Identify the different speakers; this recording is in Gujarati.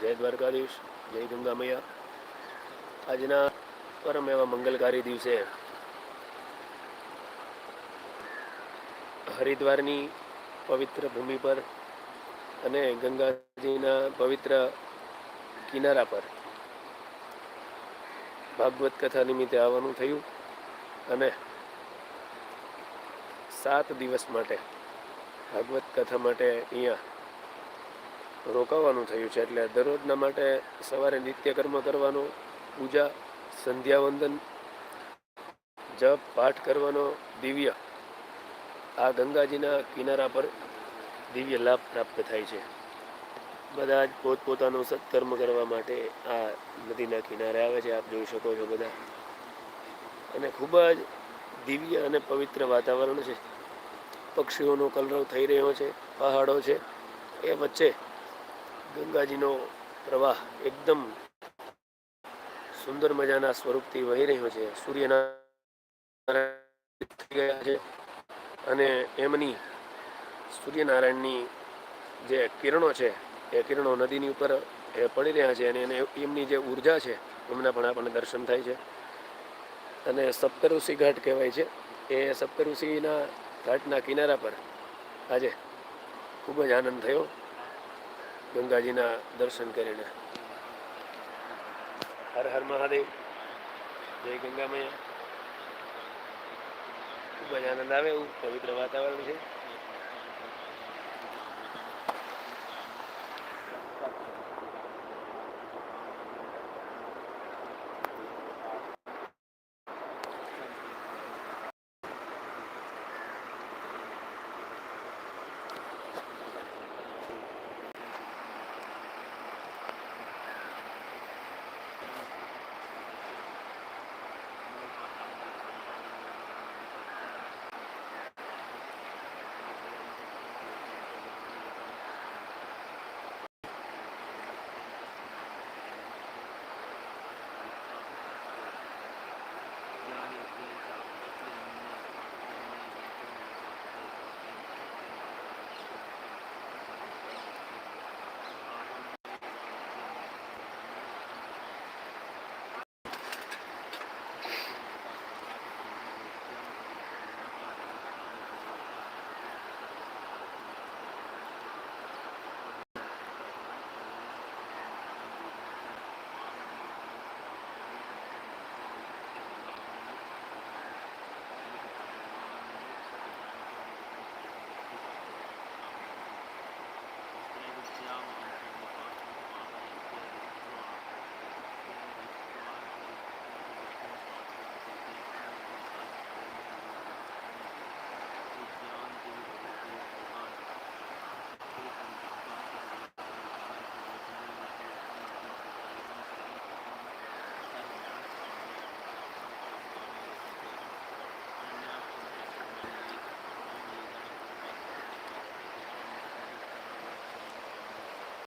Speaker 1: જય દ્વારકાધીશ, જય ગંગા મૈયા આજના પરમ એવા મંગલકારી દિવસે હરિદ્વારની પવિત્ર ભૂમિ પર અને ગંગાજીના પવિત્ર કિનારા પર ભાગવત કથા નિમિત્તે આવવાનું થયું અને સાત દિવસ માટે ભાગવત કથા માટે અહીંયા રોકાવાનું થયું છે એટલે દરરોજના માટે સવારે નિત્યકર્મ કરવાનો, પૂજા, સંધ્યાવંદન, જપ, પાઠ કરવાનો, દિવ્ય. આ ગંગાજીના કિનારા પર દિવ્ય લાભ પ્રાપ્ત થાય છે. બધા જ પોતપોતાનું સત્કર્મ કરવા માટે આ નદીના કિનારે આવે છે. આપ જોઈ શકો છો બધા. અને ખૂબ જ દિવ્ય અને પવિત્ર વાતાવરણ છે. પક્ષીઓનો કલરવ થઈ રહ્યો છે, પહાડો છે. એ વચ્ચે ગંગાજીનો પ્રવાહ એકદમ સુંદર મજાના સ્વરૂપથી વહી રહ્યો છે. સૂર્યના ગયા છે અને એમની સૂર્યનારાયણની જે કિરણો છે, એ કિરણો નદીની ઉપર એ પડી રહ્યા છે અને એને એમની જે ઊર્જા છે, એમના પણ આપણને દર્શન થાય છે. અને સપ્તઋષિ ઘાટ કહેવાય છે. એ સપ્તઋષિના ઘાટના કિનારા પર આજે ખૂબ જ આનંદ થયો. ગંગાજીના દર્શન કરીને. હર હર મહાદેવ. જય ગંગા મૈયા. ખૂબ જ આનંદ આવે એવું પવિત્ર વાતાવરણ છે.